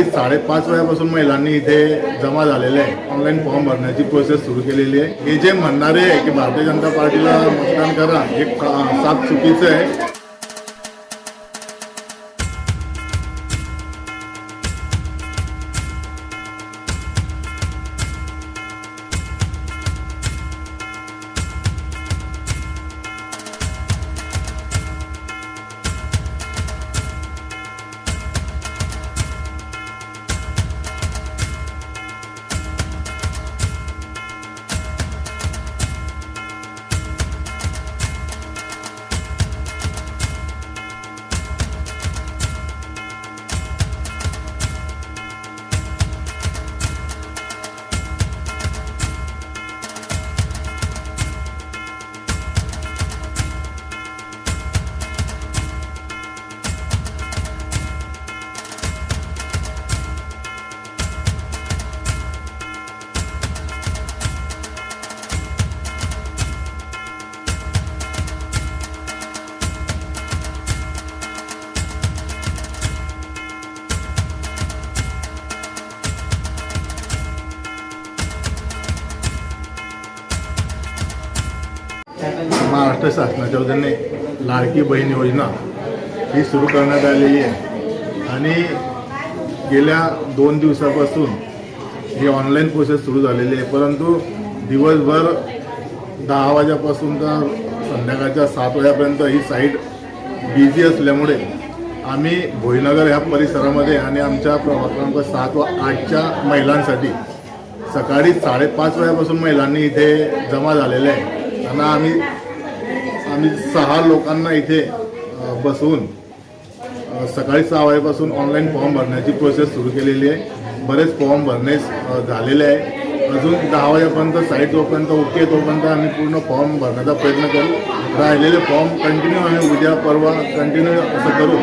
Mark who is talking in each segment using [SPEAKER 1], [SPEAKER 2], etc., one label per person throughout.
[SPEAKER 1] सकाळी साडेपाच वाजेपासून महिलांनी इथे जमा झालेले आहे. ऑनलाईन फॉर्म भरण्याची प्रोसेस सुरू केलेली आहे. हे जे म्हणणारे आहे की भारतीय जनता पार्टीला मतदान करा हे सात साफ चुकीचं आहे. महाराष्ट्र शासनाच्या वतीने. लाडकी बहीण योजना ही सुरू करण्यात आलेली आहे. आणि गेल्या दोन दिवसापासून ही ऑनलाईन प्रोसेस सुरू झालेली आहे. परंतु दिवसभर दहा वाजेपासून तर संध्याकाळच्या सात वाजेपर्यंत ही साईट बिझी असल्यामुळे आम्ही भोईनगर ह्या परिसरामध्ये आणि आमच्या प्रभाग क्रमांक सात व आठच्या महिलांसाठी सकाळी साडेपाच वाजेपासून महिलांनी इथे जमा झालेले आहे. त्यांना आम्ही आम्ही सहा लोकांना इथे बसवून सकाळी सहा वाजेपासून ऑनलाईन फॉर्म भरण्याची प्रोसेस सुरू केलेली आहे. बरेच फॉर्म भरणे झालेले आहे. अजून दहा वाजेपर्यंत साईट जोपर्यंत ओके तोपर्यंत आम्ही पूर्ण फॉर्म भरण्याचा प्रयत्न करू. राहिलेले फॉर्म कंटिन्यू आम्ही उद्या परवा कंटिन्यू असं करू.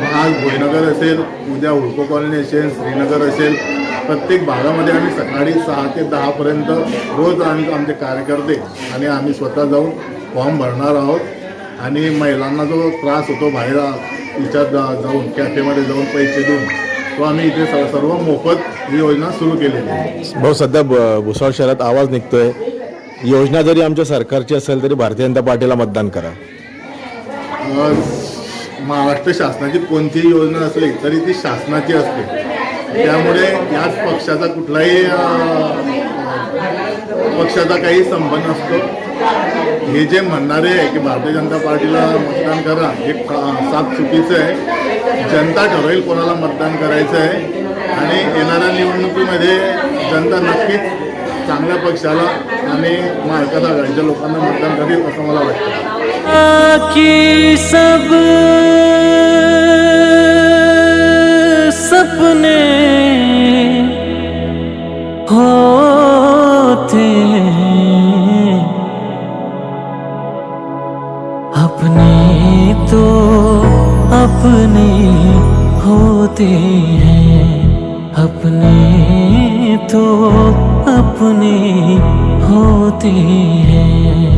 [SPEAKER 1] मग आज भोईनगर असेल उद्या हुडको कॉलनी असेल श्रीनगर असेल. प्रत्येक भागामध्ये आम्ही सकाळी सहा ते दहापर्यंत रोज आम्ही आमचे कार्यकर्ते आणि आम्ही स्वतः जाऊन फॉर्म भरणार आहोत. आणि महिलांना जो त्रास होतो बाहेर जा- जाऊन कॅफेमध्ये जाऊन पैसे देऊन तो आम्ही इथे सर्व मोफत ही योजना सुरू केलेली आहे.
[SPEAKER 2] भाऊ सध्या ब- भुसावळ शहरात आवाज निघतोय. योजना जरी आमच्या सरकारची असेल तरी भारतीय जनता पार्टीला मतदान करा.
[SPEAKER 1] महाराष्ट्र शासनाची कोणतीही योजना असली तरी ती शासनाची असते. त्यामुळे याच पक्षाचा कुठलाही पक्षाचा काही संबंध नसतो. हे जे म्हणणारे आहे की भारतीय जनता पार्टीला मतदान करा हे साफ चुकीचं आहे. जनता ठरवेल कोणाला मतदान करायचं आहे. आणि येणाऱ्या निवडणुकीमध्ये जनता नक्कीच चांगल्या पक्षाला आणि महाविकास आघाडीच्या लोकांना मतदान करेल असं मला वाटतं.
[SPEAKER 3] की सपने होते होते हैं अपने तो अपने होते हैं।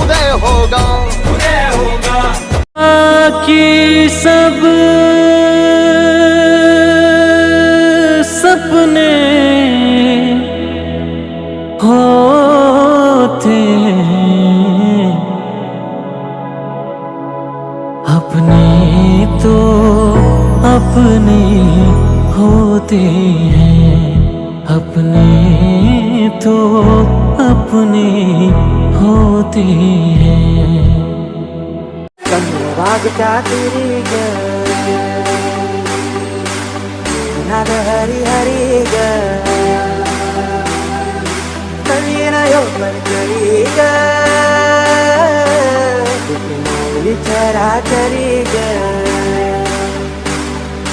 [SPEAKER 4] उदय होगा। उदय होगा।
[SPEAKER 3] की सब सपने होते हैं। अपने तो अपने होते हैं। अपने तो अपने होती है।
[SPEAKER 5] चंद्रभागच्या तिरी ग हरी हरी ग नवीन चरी करी ग विचारा करी ग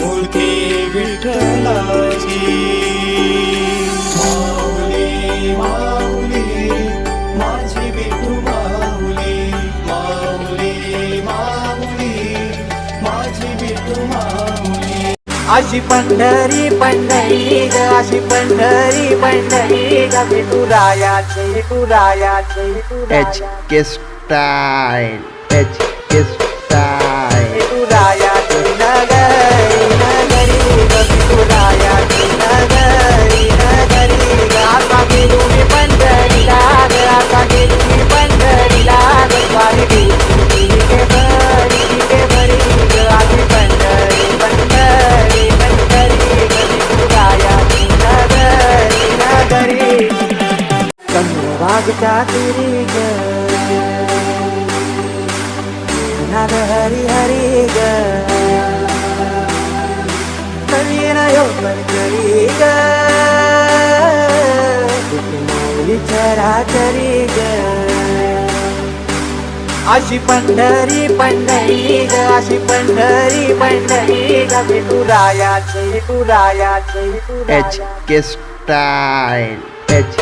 [SPEAKER 6] मूर्ती विठ्ठलाची. माऊली माऊली माझी विठू माऊली. माऊली माऊली माझी विठू माऊली.
[SPEAKER 5] अशी पंढरी पंढरी ग अशी पंढरी पंढरी ग विठुरायाची विठुरायाची
[SPEAKER 7] H K style H K
[SPEAKER 5] चंद्रभागच्या तिरी ग नाद हरी हरी ग नवीन योगन करी ग विचारा करी ग अशी पंढरी पंढरी ग अशी पंढरी पंढरी ग। विठुरायाची विठुरायाची
[SPEAKER 7] H K style H